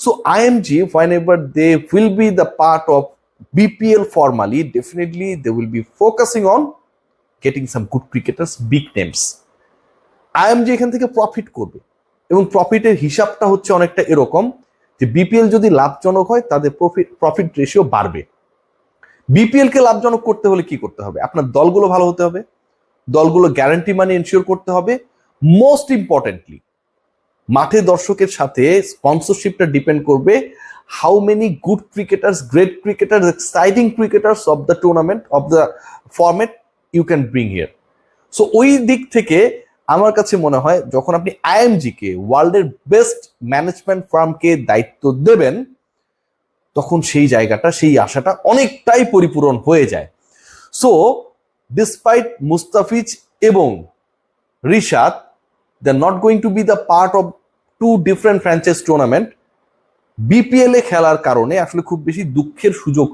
So IMG, whenever they will be the part of BPL formally, definitely they will be focusing on getting some good cricketers, big names. IMG এখান থেকে profit করবে। এবং প্রফিটের হিসাবটা হচ্ছে অনেকটা এরকম যে বিপিএল যদি লাভজনক হয় তাদের প্রফিট প্রফিট রেশিও বাড়বে। বিপিএল কে লাভজনক করতে হলে কি করতে হবে? আপনার দলগুলো ভালো হতে হবে। দলগুলো গ্যারান্টি মানি এনশিওর করতে হবে। মোস্ট ইম্পর্টেন্টলি মাঠে দর্শকের সাথে স্পন্সরশিপটা ডিপেন্ড করবে how many good cricketers great cricketers exciting cricketers of the tournament of the format you can bring here so ওই দিক থেকে আমার কাছে মনে হয় যখন আপনি আইএমজি কে ওয়ার্ল্ডের বেস্ট ম্যানেজমেন্ট ফার্মকে দায়িত্ব দেবেন, তখন সেই জায়গাটা, সেই আশাটা অনেকটাই পরিপূরণ হয়ে যায়। সো ডিসপাইট মুস্তাফিজ এবং Rishad they are not going to be the part of two different franchise tournament BPL এ খেলার কারণে আসলে খুব বেশি দুঃখের সুযোগ